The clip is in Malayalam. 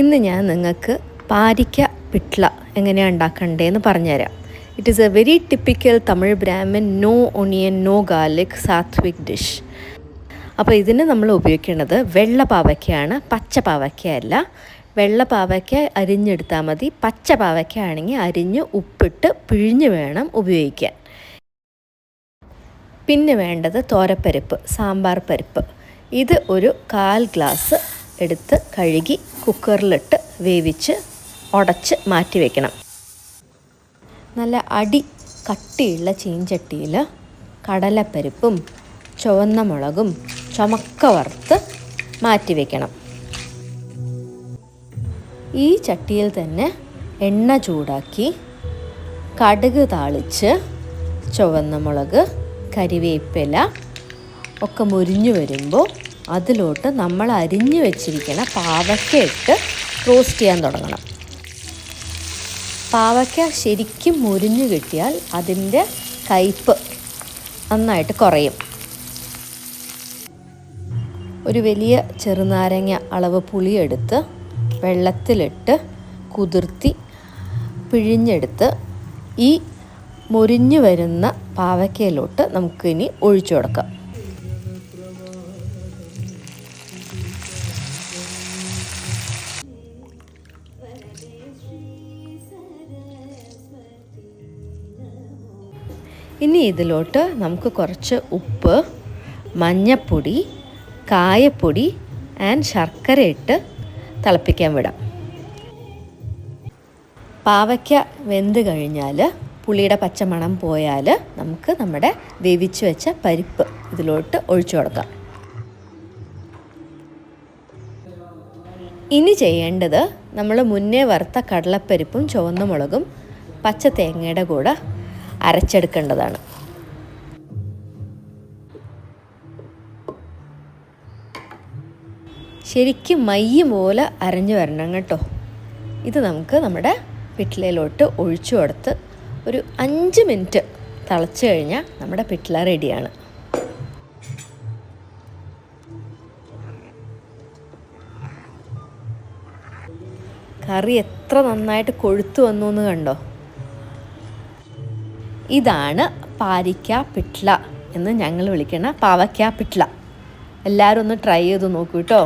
ഇന്ന് ഞാൻ നിങ്ങൾക്ക് പാരിക്ക പിട്ല എങ്ങനെയാണ് ഉണ്ടാക്കണ്ടേന്ന് പറഞ്ഞുതരാം. It is a very typical Tamil brahmin no onion no garlic sattvic dish അപ്പോൾ ഇതിന് നമ്മൾ ഉപയോഗിക്കേണ്ടത് വെള്ള പാവയ്ക്കയാണ് പച്ച പാവയ്ക്കയല്ല വെള്ള പാവയ്ക്ക അരിഞ്ഞെടുത്താൽ മതി. പച്ച പാവയ്ക്ക ആണെങ്കിൽ അരിഞ്ഞ് ഉപ്പിട്ട് പിഴിഞ്ഞ് വേണം ഉപയോഗിക്കാൻ. പിന്നെ വേണ്ടത് തോരപ്പരിപ്പ് സാമ്പാർ പരിപ്പ്. ഇത് ഒരു കാൽ ഗ്ലാസ് എടുത്ത് കഴുകി കുക്കറിലിട്ട് വേവിച്ച് ഉടച്ച് മാറ്റി വയ്ക്കണം നല്ല അടി കട്ടിയുള്ള ചീഞ്ചട്ടിയിൽ കടലപ്പരിപ്പും ചുവന്ന മുളകും ചുമക്ക വറുത്ത് മാറ്റി വയ്ക്കണം ഈ ചട്ടിയിൽ തന്നെ എണ്ണ ചൂടാക്കി കടുക് താളിച്ച് ചുവന്ന മുളക് കരിവേപ്പില ഒക്കെ മുരിഞ്ഞു വരുമ്പോൾ അതിലോട്ട് നമ്മൾ അരിഞ്ഞു വെച്ചിരിക്കുന്ന പാവയ്ക്ക ഇട്ട് റോസ്റ്റ് ചെയ്യാൻ തുടങ്ങണം. പാവയ്ക്ക ശരിക്കും മുരിഞ്ഞു കിട്ടിയാൽ അതിന്റെ കയ്പ്പ് നന്നായിട്ട് കുറയും. ഒരു വലിയ ചെറുനാരങ്ങ അളവ് പുളിയെടുത്ത് വെള്ളത്തിലിട്ട് കുതിർത്തി പിഴിഞ്ഞെടുത്ത് ഈ മുരിഞ്ഞു വരുന്ന പാവയ്ക്കയിലോട്ട് നമുക്കിനി ഒഴിച്ചു കൊടുക്കാം. ഇനി ഇതിലോട്ട് നമുക്ക് കുറച്ച് ഉപ്പ് മഞ്ഞപ്പൊടി കായപ്പൊടി ആൻഡ് ശർക്കര ഇട്ട് തിളപ്പിക്കാൻ വിടാം. പാവയ്ക്ക വെന്ത് കഴിഞ്ഞാൽ പുളിയുടെ പച്ചമണം പോയാൽ നമുക്ക് നമ്മുടെ വേവിച്ച് വെച്ച പരിപ്പ് ഇതിലോട്ട് ഒഴിച്ചു കൊടുക്കാം. ഇനി ചെയ്യേണ്ടത് നമ്മൾ മുന്നേ വറുത്ത കടലപ്പരിപ്പും ചുവന്ന മുളകും പച്ച തേങ്ങയുടെ കൂടെ അരച്ചെടുക്കേണ്ടതാണ്. ശരിക്കും മയ്യ് പോലെ അരഞ്ഞു വരണം കേട്ടോ. ഇത് നമുക്ക് നമ്മുടെ പിട്ടിലയിലോട്ട് ഒഴിച്ചു കൊടുത്ത് ഒരു അഞ്ച് മിനിറ്റ് തിളച്ചു കഴിഞ്ഞാൽ നമ്മുടെ പിട്ടില റെഡിയാണ്. കറി എത്ര നന്നായിട്ട് കൊഴുത്തു വന്നു എന്ന് കണ്ടോ? ഇതാണ് പാരിക്ക പിട്ല എന്ന് ഞങ്ങൾ വിളിക്കുന്ന പാവയ്ക്ക പിട്ല. എല്ലാവരും ഒന്ന് ട്രൈ ചെയ്ത് നോക്കൂ കേട്ടോ